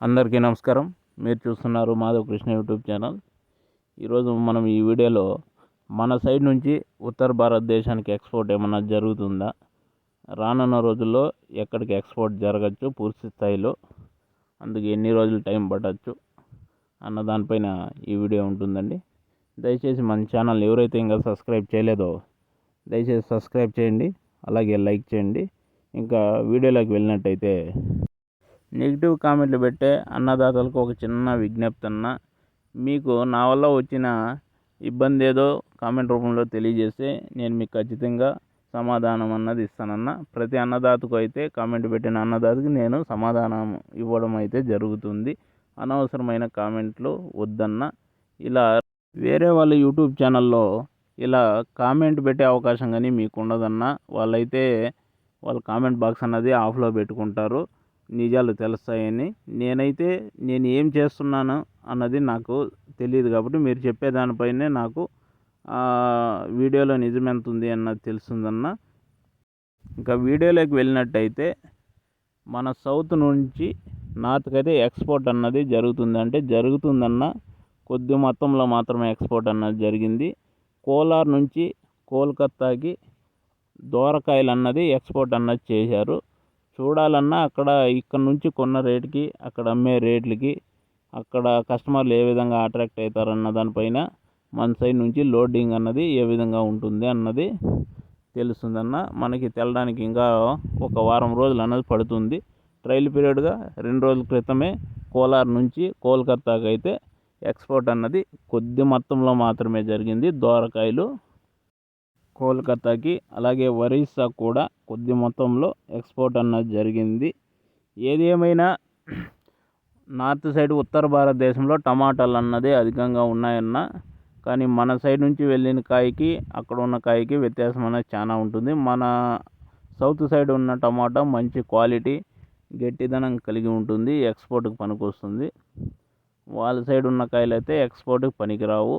అందరికీ నమస్కారం. మీరు చూస్తున్నారు మాధవ్ కృష్ణ యూట్యూబ్ ఛానల్. ఈరోజు మనం ఈ వీడియోలో మన సైడ్ నుంచి ఉత్తర భారతదేశానికి ఎక్స్పోర్ట్ ఏమన్నా జరుగుతుందా? రానున్న రోజుల్లో ఎక్కడికి ఎక్స్పోర్ట్ జరగచ్చు? పూర్తి స్థాయిలో. అందుకు ఎన్ని రోజులు టైం పట్టచ్చు? అన్న దానిపైన ఈ వీడియో ఉంటుందండి. దయచేసి మన ఛానల్ ఎవరైతే ఇంకా సబ్స్క్రైబ్ చేయలేదో దయచేసి సబ్స్క్రైబ్ చేయండి. అలాగే లైక్ చేయండి. ఇంకా వీడియోలోకి వెళ్ళినట్టయితే నెగిటివ్ కామెంట్లు పెట్టే అన్నదాతలకు ఒక చిన్న విజ్ఞప్తి అన్న మీకు నా వల్ల వచ్చిన ఇబ్బంది ఏదో కామెంట్ రూపంలో తెలియజేస్తే నేను మీకు ఖచ్చితంగా సమాధానం అన్నది ఇస్తానన్న. ప్రతి అన్నదాతకు అయితే కామెంట్ పెట్టిన అన్నదాతకి నేను సమాధానం ఇవ్వడం అయితే జరుగుతుంది. అనవసరమైన కామెంట్లు వద్దన్న. ఇలా వేరే వాళ్ళ యూట్యూబ్ ఛానల్లో ఇలా కామెంట్ పెట్టే అవకాశం కానీ మీకు ఉండదన్న వాళ్ళైతే వాళ్ళ కామెంట్ బాక్స్ అన్నది ఆఫ్లో పెట్టుకుంటారు. నిజాలు తెలుస్తాయని నేనైతే నేను ఏం చేస్తున్నాను అన్నది నాకు తెలియదు కాబట్టి మీరు చెప్పేదానిపైనే నాకు వీడియోలో నిజం ఎంత ఉంది అన్నది తెలుస్తుందన్న. ఇంకా వీడియోలోకి వెళ్ళినట్టయితే మన సౌత్ నుంచి నార్త్కి అయితే ఎక్స్పోర్ట్ అన్నది జరుగుతుంది. అంటే జరుగుతుందన్న కొద్ది మొత్తంలో మాత్రమే ఎక్స్పోర్ట్ అన్నది జరిగింది. కోలార్ నుంచి కోల్కత్తాకి దోరకాయలు అన్నది ఎక్స్పోర్ట్ అన్నది చేశారు. చూడాలన్నా అక్కడ ఇక్కడ నుంచి కొన్న రేటుకి అక్కడ అమ్మే రేట్లకి అక్కడ కస్టమర్లు ఏ విధంగా అట్రాక్ట్ అవుతారన్న దానిపైన మన సైడ్ నుంచి లోడింగ్ అన్నది ఏ విధంగా ఉంటుంది అన్నది తెలుస్తుందన్న. మనకి తెలడానికి ఇంకా ఒక వారం రోజులు అన్నది పడుతుంది. ట్రయల్ పీరియడ్గా రెండు రోజుల క్రితమే కోలార్ నుంచి కోల్కత్తాకి అయితే ఎక్స్పోర్ట్ అన్నది కొద్ది మొత్తంలో మాత్రమే జరిగింది. దోరకాయలు కోల్కతాకి అలాగే ఒరిస్సా కూడా కొద్ది మొత్తంలో ఎక్స్పోర్ట్ అన్నది జరిగింది. ఏది ఏమైనా నార్త్ సైడ్ ఉత్తర భారతదేశంలో టమాటాలు అన్నది అధికంగా ఉన్నాయన్న కానీ మన సైడ్ నుంచి వెళ్ళిన కాయకి అక్కడ ఉన్న కాయకి వ్యత్యాసం అనేది చాలా ఉంటుంది. మన సౌత్ సైడ్ ఉన్న టమాటా మంచి క్వాలిటీ గట్టిదనం కలిగి ఉంటుంది ఎక్స్పోర్ట్కి పనికొస్తుంది. వాళ్ళ సైడ్ ఉన్న కాయలు అయితే ఎక్స్పోర్ట్కి పనికిరావు.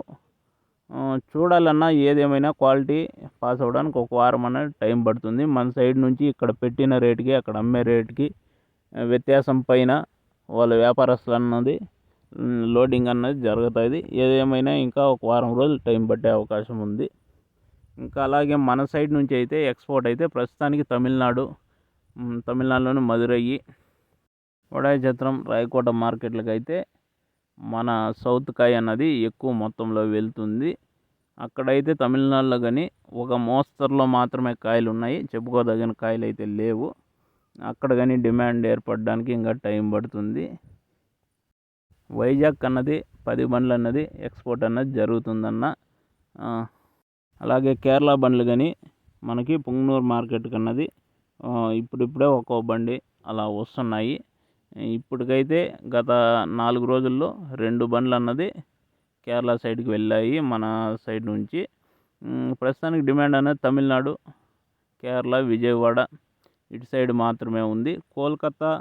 చూడాలన్నా ఏదేమైనా క్వాలిటీ పాస్ అవ్వడానికి ఒక వారం అనేది టైం పడుతుంది. మన సైడ్ నుంచి ఇక్కడ పెట్టిన రేటుకి అక్కడ అమ్మే రేటుకి వ్యత్యాసం పైన వాళ్ళ వ్యాపారస్తులు అన్నది లోడింగ్ అన్నది జరుగుతుంది. ఏదేమైనా ఇంకా ఒక వారం రోజులు టైం పట్టే అవకాశం ఉంది. ఇంకా అలాగే మన సైడ్ నుంచి అయితే ఎక్స్పోర్ట్ అయితే ప్రస్తుతానికి తమిళనాడు తమిళనాడులోని మదురై వడాయి చత్రం రాయకోట మార్కెట్లకు అయితే మన సౌత్ కాయ అన్నది ఎక్కువ మొత్తంలో వెళ్తుంది. అక్కడైతే తమిళనాడులో కానీ ఒక మోస్తరులో మాత్రమే కాయలు ఉన్నాయి. చెప్పుకోదగిన కాయలు అయితే లేవు. అక్కడ కానీ డిమాండ్ ఏర్పడడానికి ఇంకా టైం పడుతుంది. వైజాగ్ అన్నది పది బండ్లు అన్నది ఎక్స్పోర్ట్ అన్నది జరుగుతుందన్న. అలాగే కేరళ బండ్లు కానీ మనకి పుంగనూరు మార్కెట్కి అన్నది ఇప్పుడిప్పుడే ఒక్కో బండి అలా వస్తున్నాయి. ఇప్పటికైతే గత నాలుగు రోజుల్లో రెండు బండ్లు అన్నది కేరళ సైడ్కి వెళ్ళాయి మన సైడ్ నుంచి. ప్రస్తుతానికి డిమాండ్ అనేది తమిళనాడు కేరళ విజయవాడ ఇటు సైడ్ మాత్రమే ఉంది. కోల్కతా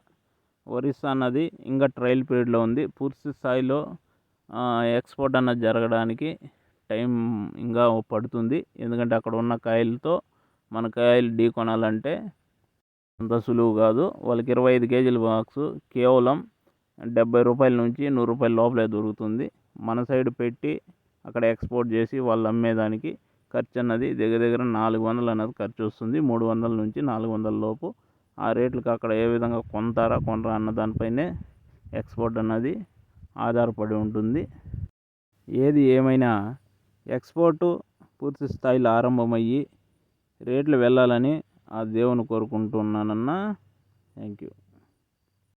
ఒరిస్సా అన్నది ఇంకా ట్రయల్ పీరియడ్లో ఉంది. పూర్తి స్థాయిలో ఎక్స్పోర్ట్ అన్నది జరగడానికి టైం ఇంకా పడుతుంది. ఎందుకంటే అక్కడ ఉన్న కాయలతో మన కాయలు ఢీ కొనాలంటే అంత సులువు కాదు. వాళ్ళకి ఇరవై ఐదు కేజీల బాక్స్ కేవలం డెబ్బై రూపాయల నుంచి నూరు రూపాయల లోపలే దొరుకుతుంది. మన సైడ్ పెట్టి అక్కడ ఎక్స్పోర్ట్ చేసి వాళ్ళు అమ్మేదానికి ఖర్చు అన్నది దగ్గర దగ్గర నాలుగు వందలు అన్నది ఖర్చు వస్తుంది. మూడు వందల నుంచి నాలుగు వందల లోపు ఆ రేట్లకు అక్కడ ఏ విధంగా కొంటారా కొనరా అన్న దానిపైనే ఎక్స్పోర్ట్ అన్నది ఆధారపడి ఉంటుంది. ఏది ఏమైనా ఎక్స్పోర్టు పూర్తి స్థాయిలో ఆరంభమయ్యి రేట్లు వెళ్ళాలని ఆ దేవుని కోరుకుంటున్నానన్నా. Thank you